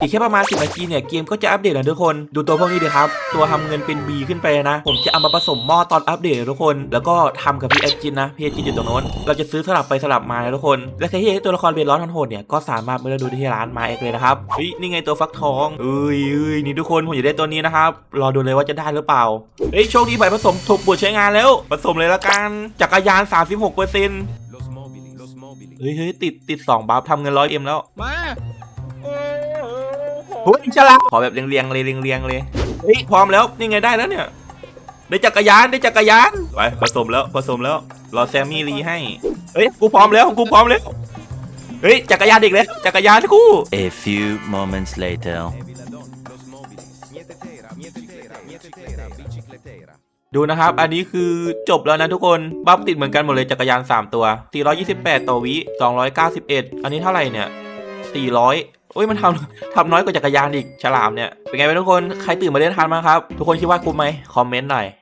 อีกแค่ประมาณ 10 นาทีเนี่ยเกมก็จะอัปเดตแล้วทุกคน ดูตัวพวกนี้ดีครับ ตัวทำเงินเป็น B ขึ้นไปนะ ผมจะเอามาผสมหม้อตอนอัปเดตทุกคน แล้วก็ทำกับพี่เอจินนะพี่เอจินอยู่ตรงโน้น เราจะซื้อสลับไปสลับมานะทุกคน และใครที่อยากให้ตัวละครเป็นร้อนทันโหดเนี่ยก็สามารถไปดูที่ร้านมาเอกเลยนะครับเฮ้ยนี่ไงตัวฟักทองเอ้ยเอ้ยนี่ทุกคนผมอยากได้ตัวนี้นะครับรอดูเลยว่าจะได้หรือเปล่าเฮ้ยโชคดีใบผสมถูกบุดใช้งานแล้ว ผสมเลยละกันจักรยาน 36เปอร์เซ็นเฮ้ยเฮ้ยติดติดสองบัฟทำเงินร้อยเอ็มแล้วมา โหโอ้ยฉลาดขอแบบเรียงๆเลยเรียงๆเลยเฮ้ยพร้อมแล้วนี่ไงได้แล้วเนี่ยได้จักรยานได้จักรยานไปผสมแล้วผสมแล้วรอแซมมี่รีให้เฮ้ยกูพร้อมแล้วกูพร้อมแล้วเฮ้ยจักรยานอีกแล้วจักรยานคู่ A few moments later. Viladon, los mobili. Mietetera, mietetera, mietetera, bicicletera. ดูนะครับ อันนี้คือจบแล้วนะทุกคน บัฟติดเหมือนกันหมดเลยจักรยาน 3 ตัว 428 ต่อวิ 291 อันนี้เท่าไหร่เนี่ย 400 โอ้ยมันทำทำน้อยกว่าจักรยานอีกฉลามเนี่ยเป็นไงเป็นทุกคนใครตื่นมาเล่นทันมั้างครับ ทุกคนคิดว่าคุ้มไหมคอมเมนต์หน่อย